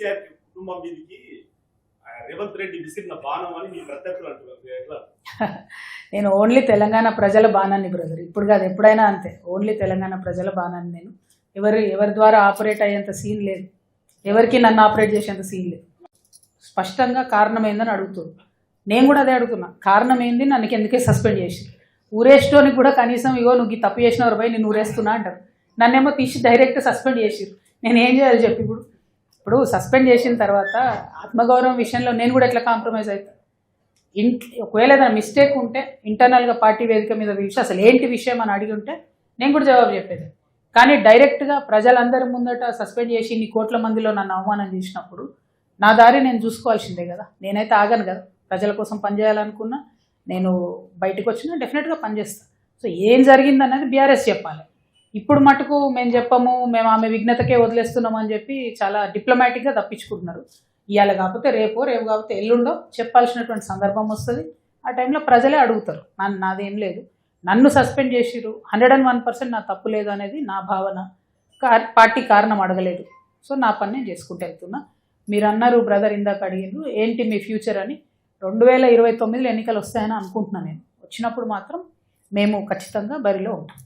కేసీఆర్ కుటుంబం మీదకి రేవంత్ రెడ్డి విసిరిన బాణం అని మీ ప్రత్యర్థులు అంటున్నారు. ఎట్లా? నేను ఓన్లీ తెలంగాణ ప్రజల బాణాన్ని బ్రదర్ ఇప్పుడు కాదు ఎప్పుడైనా అంతే. ఓన్లీ తెలంగాణ ప్రజల బాణాన్ని నేను. ఎవరు ఎవరి ద్వారా ఆపరేట్ అయ్యేంత సీన్ లేదు. ఎవరికి నన్ను ఆపరేట్ చేసేంత సీన్ లేదు. స్పష్టంగా కారణం ఏందని అడుగుతుంది నేను కూడా అదే అడుగుతున్నా. కారణం ఏంది? నన్ను ఎందుకే సస్పెండ్ చేసి. ఊరేస్టోనికి కూడా కనీసం ఇగో నువ్వు తప్పు చేసిన వారు పోయి నేను ఊరేస్తున్నా అంటారు. నన్నేమో తీసి డైరెక్ట్ సస్పెండ్ చేసిరు నేను ఏం చేయాలి చెప్పి ఇప్పుడు? ఇప్పుడు సస్పెండ్ చేసిన తర్వాత ఆత్మగౌరవం విషయంలో నేను కూడా ఎట్లా కాంప్రమైజ్ అవుతా ఇంట్ ఒకవేళ ఏదైనా మిస్టేక్ ఉంటే ఇంటర్నల్గా పార్టీ వేదిక మీద విషయం అసలు ఏంటి విషయం అని అడిగి ఉంటే నేను కూడా జవాబు చెప్పేది. కానీ డైరెక్ట్గా ప్రజలందరి ముందట సస్పెండ్ చేసి ఇన్ని కోట్ల మందిలో నన్ను అవమానం చేసినప్పుడు నా దారి నేను చూసుకోవాల్సిందే కదా. నేనైతే ఆగను కదా. ప్రజల కోసం పనిచేయాలనుకున్నా నేను బయటకు వచ్చినా డెఫినెట్గా పనిచేస్తాను సో ఏం జరిగిందన్నది బీఆర్ఎస్ చెప్పాలి. ఇప్పుడు మటుకు మేము చెప్పము మేము ఆమె విఘ్నతకే వదిలేస్తున్నాం అని చెప్పి చాలా డిప్లొమాటిక్గా తప్పించుకుంటున్నారు. ఇవాళ కాకపోతే రేపో రేపు కాకపోతే ఎల్లుండో చెప్పాల్సినటువంటి సందర్భం వస్తుంది. ఆ టైంలో ప్రజలే అడుగుతారు. నన్ను నాదేం లేదు. నన్ను సస్పెండ్ చేసిరు హండ్రెడ్ అండ్ వన్ పర్సెంట్ నా తప్పు లేదు అనేది నా భావన. పార్టీ కారణం అడగలేదు. సో నా పని నేను చేసుకుంటూ వెళ్తున్నా. మీరు అన్నారు బ్రదర్ ఇందాక అడిగిండ్రు ఏంటి మీ ఫ్యూచర్ అని. రెండు వేల ఇరవై తొమ్మిదిలో ఎన్నికలు వస్తాయని అనుకుంటున్నాను నేను. వచ్చినప్పుడు మాత్రం మేము ఖచ్చితంగా బరిలో ఉంటాం.